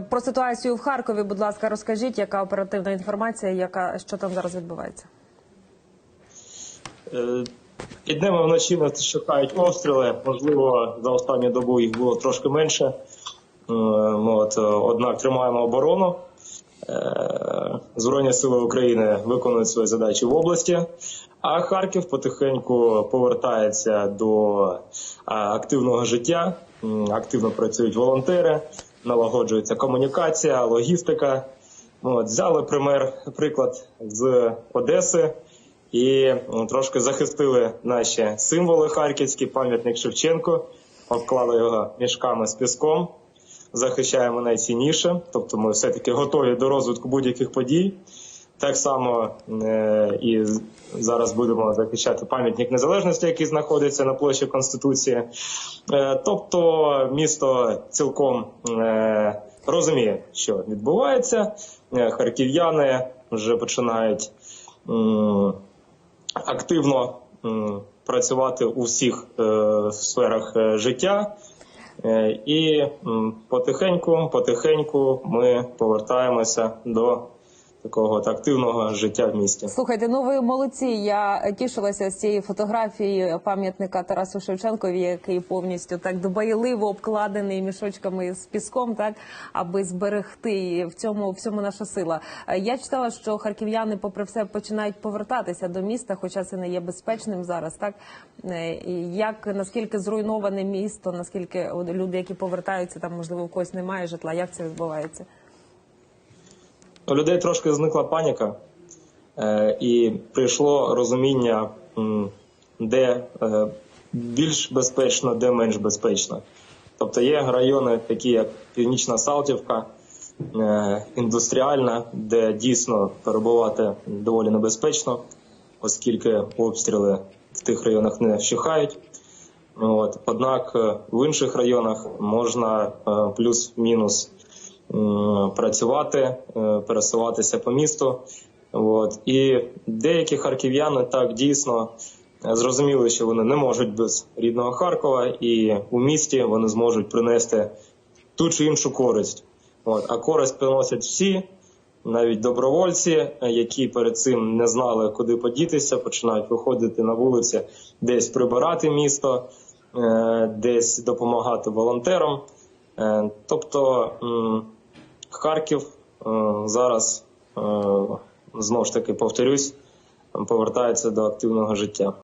Про ситуацію в Харкові, будь ласка, розкажіть, яка оперативна інформація, яка що там зараз відбувається? Е, І днем вночі нас чекають обстріли. Можливо, за останню добу їх було трошки менше. Е, ну, От, е, однак тримаємо оборону. Збройні сили України виконують свої задачі в області, а Харків потихеньку повертається до активного життя. Активно працюють волонтери, налагоджується комунікація, логістика. От, взяли пример, приклад з Одеси і трошки захистили наші символи харківські, пам'ятник Шевченко, обклали його мішками з піском, захищаємо найцінніше, тобто ми все-таки готові до розвитку будь-яких подій. Так само е, і зараз будемо захищати пам'ятник незалежності, який знаходиться на площі Конституції. Е, тобто місто цілком е, розуміє, що відбувається. Харків'яни вже починають активно працювати у всіх сферах життя. І потихеньку, потихеньку ми повертаємося до такого от активного життя в місті. Слухайте, ну ви молодці. Я тішилася з цієї фотографії пам'ятника Тарасу Шевченкові, який повністю так дбайливо обкладений мішочками з піском, так аби зберегти в цьому всьому наша сила. Я читала, що харків'яни, попри все, починають повертатися до міста, хоча це не є безпечним зараз. Так Е, як наскільки зруйноване місто, наскільки люди, які повертаються, там можливо у когось немає житла. Як це відбувається? У людей трошки зникла паніка, е, і прийшло розуміння, де е, більш безпечно, де менш безпечно. Тобто є райони, такі як Північна Салтівка, е, індустріальна, де дійсно перебувати доволі небезпечно, оскільки обстріли в тих районах не вщухають. От. Однак в інших районах можна плюс-мінус працювати, е, пересуватися по місту. От. І деякі харків'яни так дійсно е, зрозуміли, що вони не можуть без рідного Харкова, і у місті вони зможуть принести ту чи іншу користь. От. А користь приносять всі, навіть добровольці, е, які перед цим не знали, куди подітися, починають виходити на вулиці, десь прибирати місто, е, десь допомагати волонтерам. Е, Тобто Харків е, зараз е, знову ж таки повторюсь, повертається до активного життя.